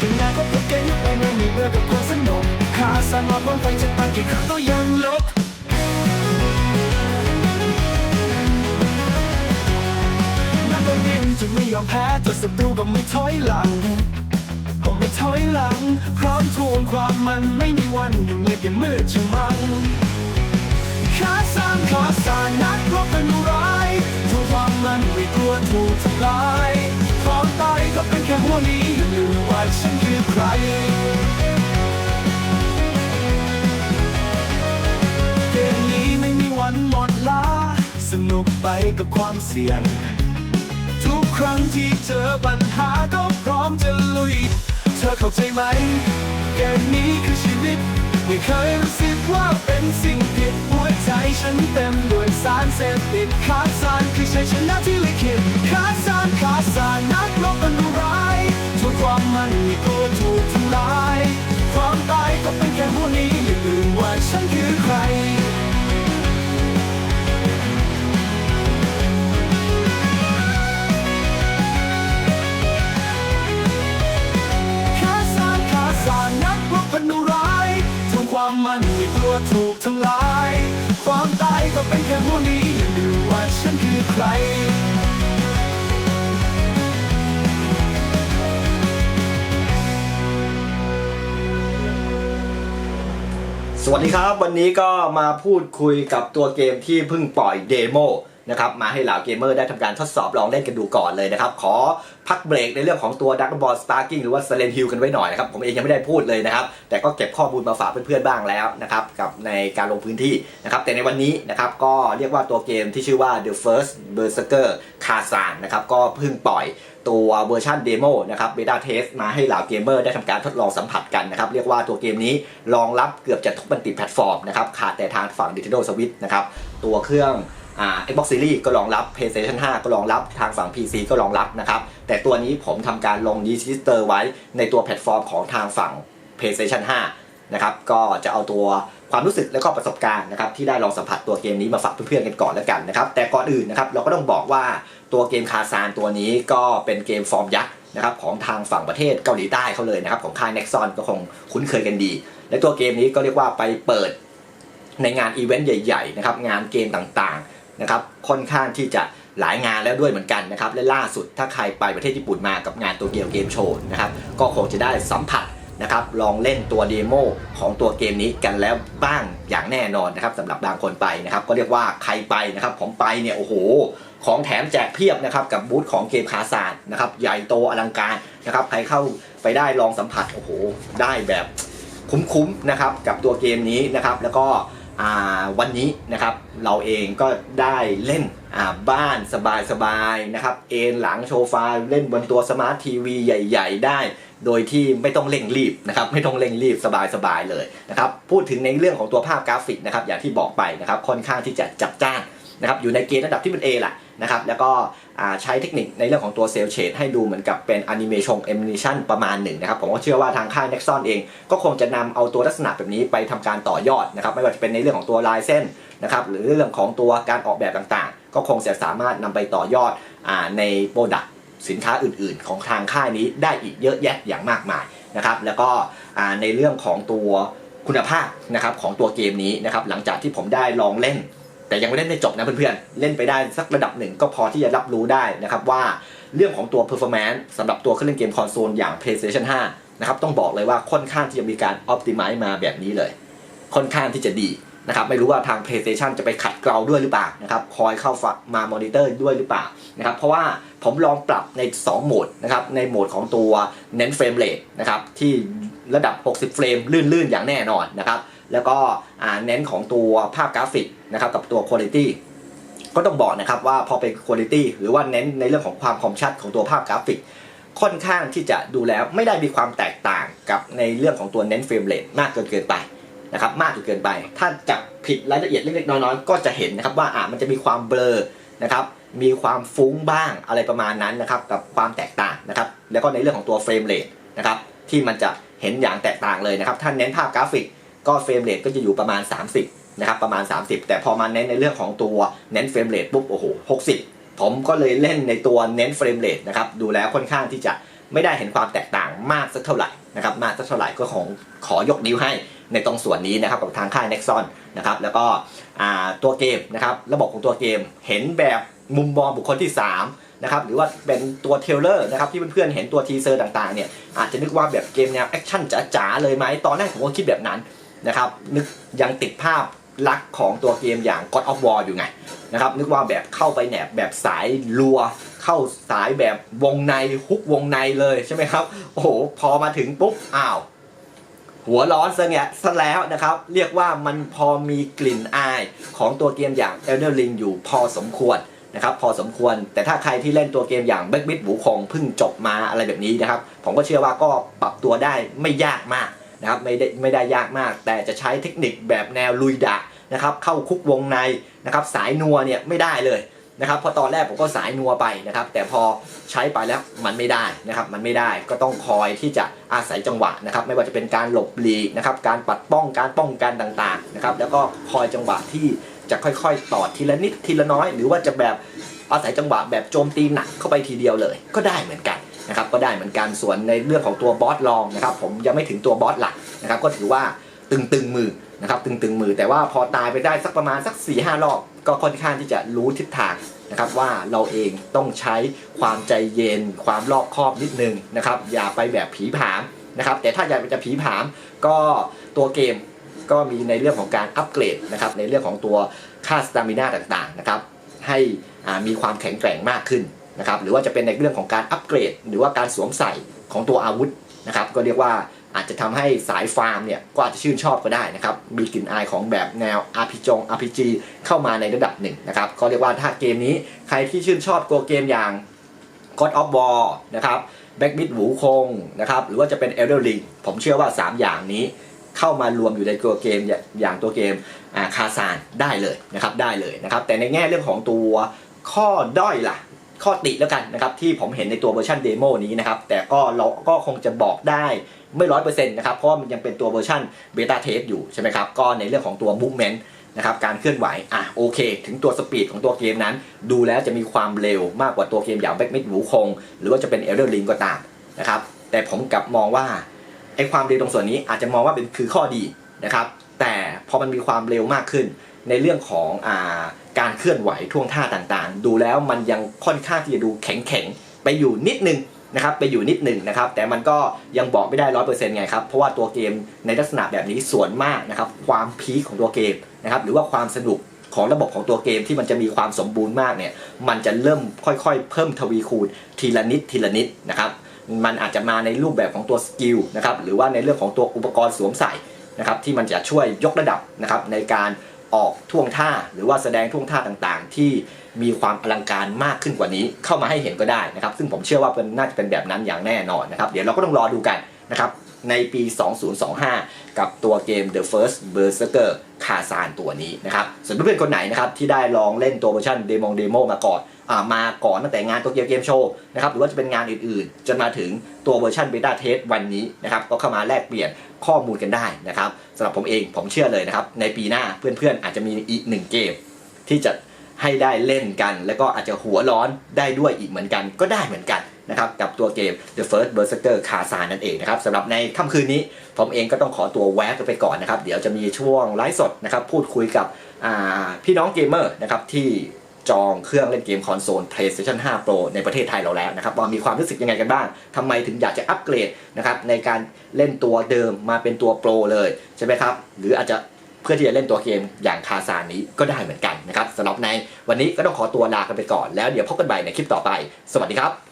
เป็นงานก็เก่งไปเมื่อมีเบื่อกับความสนุกขาสั่นว่าความไฟจะตั้งกี่ครั้งก็ยังลบนักบอลยิงจะไม่ยอมแพ้ตัวศัตรูก็ไม่ถอยหลังก็ไม่ถอยหลัง พร้อมทวงความมันไม่มีวันอยู่เงียบอย่างมืดจะมันขาสร้างขาสร้างนักรบเป็นร้ายทวงความมันไม่กลัวถูกทำลายพร้อมตายก็เป็นแค่หัวนี้อยู่าลืมว่าฉันคือใคร เกมนี้ไม่มีวันหมดล้าสนุกไปกับความเสี่ยง ทุกครั้งที่เจอปัญหาก็พร้อมจะลุย เธอเข้าใจไหม เกมนี้คือชีวิต ไม่เคยรู้สึกว่าเป็นสิ่งผิดหัวใจฉันเต็มด้วยสารเสพติดขาดสารคือชัยชนะที่ลิขิตขาดสารขาดสารนักรบอันร้าย ทุกความมันมีตัวถูกทำลาย ความตายก็เป็นแค่หัวนี้อย่าลืมว่าฉันคือใครขาสานขาสานนักรบพันธุร้ายทวงความมันไม่กลัวถูกทำลาย ความตายก็เป็นแค่หัวนี้อย่าลืมว่าฉันคือใคร สวัสดีครับ วันนี้ก็มาพูดคุยกับตัวเกมที่เพิ่งปล่อยเดโมนะครับมาให้เหล่าเกมเมอร์ได้ทำการทดสอบลองเล่นกันดูก่อนเลยนะครับ ขอพักเบรกในเรื่องของตัว Dragon Ball Sparking หรือว่า Silent Hill กันไว้หน่อยนะครับ ผมเองยังไม่ได้พูดเลยนะครับ แต่ก็เก็บข้อมูลมาฝากเพื่อนๆบ้างแล้วนะครับ กับในการลงพื้นที่นะครับ แต่ในวันนี้นะครับ ก็เรียกว่าตัวเกมที่ชื่อว่า The First Berserker Kazan นะครับ ก็เพิ่งปล่อย ตัวเวอร์ชันเดโมนะครับเบต้าเทสมาให้เหล่าเกมเมอร์ได้ทำการทดลองสัมผัสกันนะครับ เรียกว่าตัวเกมนี้รองรับเกือบจะทุกบันติแพลตฟอร์มนะครับขาดแต่ทางฝั่ง Nintendo Switch นะครับตัวเครื่องอ่า Xbox Series ก็รองรับ PlayStation 5 ก็รองรับทางฝั่ง PC ก็รองรับนะครับ แต่ตัวนี้ผมทำการลงดีจิสเตอร์ไว้ในตัวแพลตฟอร์มของทางฝั่ง PlayStation 5 นะครับ ก็จะเอาตัว ความรู้สึกและก็ประสบการณ์นะครับที่ได้ลองสัมผัสตัวเกมนี้มาฝากเพื่อนๆกันก่อนแล้วกันนะครับแต่ก่อนอื่นนะครับเราก็ต้องบอกว่าตัวเกมคาซานตัวนี้ก็เป็นเกมฟอร์มยักษ์นะครับของทางฝั่งประเทศเกาหลีใต้เขาเลยนะครับของค่าย Nexon ก็คงคุ้นเคยกันดี และตัวเกมนี้ก็เรียกว่าไปเปิดในงานอีเวนต์ใหญ่ๆนะครับงานเกมต่างๆนะครับค่อนข้างที่จะหลายงานแล้วด้วยเหมือนกันนะครับและล่าสุดถ้าใครไปประเทศญี่ปุ่นมากับงานตัวเกมเกมโชว์นะครับก็คงจะได้สัมผัส นะครับลองเล่นตัวเดโมของตัวเกมนี้กันแล้วบ้างอย่างแน่นอนนะครับสำหรับบางคนไปนะครับก็เรียกว่าใครไปนะครับผมไปเนี่ยโอ้โห ของแถมแจกเพียบนะครับกับบูธของเกมคาซานนะครับใหญ่โตอลังการนะครับใครเข้าไปได้ลองสัมผัสโอ้โหได้แบบคุ้มๆนะครับกับตัวเกมนี้นะครับแล้วก็วันนี้นะครับเราเองก็ได้เล่นบ้านสบายๆนะครับเอนหลังโชฟาเล่นบนตัวสมาร์ททีวีใหญ่ ๆ ได้ โดยที่ไม่ต้องเร่งรีบนะครับไม่ต้องเร่งรีบสบายๆเลยนะครับพูดถึงในเรื่องของตัวภาพกราฟิกนะครับอย่างที่บอกไปนะครับค่อนข้างที่จะจัดจ้านนะครับอยู่ในเกณฑ์ระดับที่เป็น A แหละนะครับแล้วก็ใช้เทคนิคในเรื่องของตัวเซลเชดให้ดูเหมือนกับเป็นแอนิเมชันแอนิเมชันประมาณหนึ่งนะครับผมก็เชื่อว่าทางค่าย Nexon เอง ก็คงจะนำเอาตัวลักษณะแบบนี้ไปทำการต่อยอดนะครับไม่ว่าจะเป็นในเรื่องของตัวลายเส้นนะครับหรือเรื่องของตัวการออกแบบต่างๆ ก็คงจะสามารถนำไปต่อยอดอในโปรดัก สินค้าอื่นๆ ของทางค่ายนี้ได้อีกเยอะแยะอย่างมากมายนะครับแล้วก็ในเรื่องของตัวคุณภาพนะครับของตัวเกมนี้นะครับหลังจากที่ผมได้ลองเล่น แต่ยังไม่เล่นไม่จบนะเพื่อนๆ เล่นไปได้สักระดับหนึ่งก็พอที่จะรับรู้ได้นะครับว่าเรื่องของตัว performance สำหรับตัวเครื่องเล่นเกมคอนโซลอย่าง PlayStation 5นะครับต้องบอกเลยว่าค่อนข้างที่จะมีการ optimize มาแบบนี้เลย ค่อนข้างที่จะดี นะครับไม่รู้ว่าทาง PlayStation จะไปขัดเกลาด้วยหรือเปล่านะครับคอยเข้ามา มอนิเตอร์ด้วยหรือเปล่านะครับเพราะว่าผมลองปรับใน 2 โหมดนะครับในโหมดของตัวเน้นเฟรมเรทนะครับที่ระดับ 60 เฟรม ลื่น ๆ อย่างแน่นอนนะครับแล้วก็เน้นของตัวภาพกราฟิกนะครับกับตัวคุณภาพก็ต้องบอกนะครับว่าพอเป็นคุณภาพหรือว่าเน้นในเรื่องของความคมชัดของตัวภาพกราฟิก ค่อนข้างที่จะดูแล้วไม่ได้มีความแตกต่างกับในเรื่องของตัวเน้นเฟรมเรทมากเกินเกินไป นะครับมากจนเกินไป ถ้าจับผิดรายละเอียดเล็กๆน้อยๆก็จะเห็นนะครับว่าอ่ามันจะมีความเบลอนะครับมีความฟุ้งบ้างอะไรประมาณนั้นนะครับกับความแตกต่างนะครับแล้วก็ในเรื่องของตัวเฟรมเรทนะครับที่มันจะเห็นอย่างแตกต่างเลยนะครับถ้าเน้นภาพกราฟิกก็เฟรมเรทก็จะอยู่ประมาณ 30นะครับประมาณ 30 แต่พอมาเน้นในเรื่องของตัวเน้นเฟรมเรทปุ๊บโอ้โห60 ผมก็เลยเล่นในตัวเน้นเฟรมเรทนะครับดูแล้วค่อนข้างที่จะไม่ได้เห็นความแตกต่างมากสักเท่าไหร่นะครับมากสักเท่าไหร่ก็ของขอยกนิ้วให้ ในตรงส่วนนี้นะครับกับทางค่าย Nexon นะครับแล้วก็ตัวเกมนะครับระบบของตัวเกมเห็นแบบมุมมองบุคคลที่ 3 นะครับ หรือว่าเป็นตัวเทเลอร์นะครับ ที่เพื่อนๆเห็นตัวทีเซอร์ต่างๆเนี่ยอาจจะนึกว่าแบบเกมแนวแอคชั่นจ๋าๆเลยไหมตอนแรกผมก็คิดแบบนั้นนะครับนึกยังติดภาพลักษณ์ของตัวเกมอย่าง God of War อยู่ไงนะครับนึกว่าแบบเข้าไปแหนบแบบสายลัว เข้าสายแบบวงในฮุกวงในเลยใช่ไหมครับ โอ้โห พอมาถึงปุ๊บอ้าว หัวร้อนซะเนี่ยซะแล้วนะครับ เรียกว่ามันพอมีกลิ่นอายของตัวเกมอย่าง Elden Ring อยู่พอสมควรนะครับพอสมควรแต่ถ้าใครที่เล่นตัวเกมอย่าง b a c k b i t หูคงเพิ่งจบมาอะไรแบบนี้นะครับ ผมก็เชื่อว่าก็ปรับตัวได้ไม่ยากมากนะครับไม่ได้ไม่ได้ยากมาก แต่จะใช้เทคนิคแบบแนวลุยดะนะครับเข้าคุกวงในนะครับสายนัวเนี่ยไม่ได้เลย นะครับพอตอนแรกผมก็สายนัวไปนะครับ แต่พอใช้ไปแล้วมันไม่ได้นะครับ มันไม่ได้ก็ต้องคอยที่จะอาศัยจังหวะนะครับ ไม่ว่าจะเป็นการหลบหลีกนะครับ การปัดป้องการป้องกันต่างๆนะครับ แล้วก็คอยจังหวะที่จะค่อยๆต่อทีละนิดทีละน้อย หรือว่าจะแบบอาศัยจังหวะแบบโจมตีหนักเข้าไปทีเดียวเลย ก็ได้เหมือนกันนะครับก็ได้เหมือนกันส่วนในเรื่องของตัวบอสลองนะครับ ผมยังไม่ถึงตัวบอสหลักนะครับ ก็ถือว่าตึงๆมือนะครับตึงๆมือ แต่ว่าพอตายไปได้สักประมาณสัก4ี่ห้ารอบ ก็ค่อนข้างที่จะรู้ทิศทางนะครับว่าเราเองต้องใช้ความใจเย็น ความรอบคอบนิดนึงนะครับอย่าไปแบบผีผามนะครับแต่ถ้าอยากจะผีผามก็ตัวเกมก็มีในเรื่องของการอัปเกรดนะครับในเรื่องของตัวค่าสตามิน่าต่างๆนะครับให้มีความแข็งแกร่งมากขึ้นนะครับหรือว่าจะเป็นในเรื่องของการอัปเกรด หรือว่าการสวมใส่ของตัวอาวุธนะครับก็เรียกว่า อาจจะทำให้สายฟาร์มเนี่ยก็อาจจะชื่นชอบก็ได้นะครับ มีกลิ่นอายของแบบแนว RPG RPG เข้ามาในระดับหนึ่งนะครับก็เรียกว่าถ้าเกมนี้ใครที่ชื่นชอบตัวเกมอย่าง God of War นะครับ Back b i t หูคงนะครับหรือว่าจะเป็น Elden Ring ผมเชื่อว่า 3 อย่างนี้เข้ามารวมอยู่ในตัวเกมอย่างตัวเกมคาซานได้เลยนะครับได้เลยนะครับแต่ในแง่เรื่องของตัวข้อด้อยล่ะ ข้อติแล้วกันนะครับที่ผมเห็นในตัวเวอร์ชันเดโมนี้นะครับแต่ก็เราก็คงจะบอกได้ไม่ร้อยเปอร์เซ็นต์นะครับเพราะมันยังเป็นตัวเวอร์ชันเบต้าเทสอยู่ใช่ไหมครับก็ในเรื่องของตัว movement นะครับการเคลื่อนไหวอะโอเค ถึงตัวสปีดของตัวเกมนั้น ดูแล้วจะมีความเร็วมากกว่าตัวเกมอย่างแบ็กมิดหูคง หรือว่าจะเป็นเอลเดอร์ลิงก็ตามนะครับแต่ผมกลับมองว่าไอ้ความเร็วตรงส่วนนี้อาจจะมองว่าเป็นคือข้อดีนะครับแต่พอมันมีความเร็วมากขึ้น ในเรื่องของอาการเคลื่อนไหวท่วงท่าต่างๆ ดูแล้วมันยังค่อนข้างที่จะดูแข็งๆ ไปอยู่นิดนึงนะครับไปอยู่นิดหนึ่งนะครับแต่มันก็ยังบอกไม่ได้ร้อยเปอร์เซ็นต์ไงครับเพราะว่าตัวเกมในลักษณะแบบนี้ส่วนมากนะครับความพีคของตัวเกมนะครับหรือว่าความสนุกของระบบของตัวเกมที่มันจะมีความสมบูรณ์มากเนี่ยมันจะเริ่มค่อยๆ เพิ่มทวีคูณทีละนิดทีละนิดนะครับมันอาจจะมาในรูปแบบของตัวสกิลนะครับหรือว่าในเรื่องของตัวอุปกรณ์สวมใส่นะครับที่มันจะช่วยยกระดับนะครับในการ ออกท่วงท่าหรือว่าแสดงท่วงท่าต่างๆ ที่มีความอลังการมากขึ้นกว่านี้เข้ามาให้เห็นก็ได้นะครับ ซึ่งผมเชื่อว่าเป็นน่าจะเป็นแบบนั้นอย่างแน่นอนนะครับ เดี๋ยวเราก็ต้องรอดูกันนะครับ ในปี 2025 กับตัวเกม The First Berserker คาซานตัวนี้นะครับส่วนเพื่อนๆคนไหนนะครับที่ได้ลองเล่นตัวเวอร์ชันเดโมเดโมมาก่อนอมาก่อนตั้งแต่งานตัวเกมเกมโชว์นะครับหรือว่าจะเป็นงานอื่นๆ จนมาถึงตัวเวอร์ชันเบต้าเทสวันนี้นะครับก็เข้ามาแลกเปลี่ยนข้อมูลกันได้นะครับสำหรับผมเองผมเชื่อเลยนะครับ ในปีหน้าเพื่อนๆอาจจะมีอีกหนึ่งเกม ที่จะให้ได้เล่นกัน แล้วก็อาจจะหัวร้อนได้ด้วยอีกเหมือนกันก็ได้เหมือนกัน นะครับกับตัวเกม The First Berserker คาซานนั่นเองนะครับสำหรับในค่ำคืนนี้ ผมเองก็ต้องขอตัวแวะไปก่อนนะครับ เดี๋ยวจะมีช่วงไลฟ์สดนะครับพูดคุยกับพี่น้องเกมเมอร์นะครับที่จองเครื่องเล่นเกมคอนโซล PlayStation 5 Pro ในประเทศไทยเราแล้วนะครับว่ามีความรู้สึกยังไงกันบ้างทำไมถึงอยากจะอัปเกรดนะครับในการเล่นตัวเดิมมาเป็นตัวโปรเลยใช่ไหมครับ หรืออาจจะเพื่อที่จะเล่นตัวเกมอย่างคาซานนี้ก็ได้เหมือนกันนะครับสำหรับในวันนี้ก็ต้องขอตัวลากันไปก่อนแล้วเดี๋ยวพบกันใหม่ในคลิปต่อไป สวัสดีครับ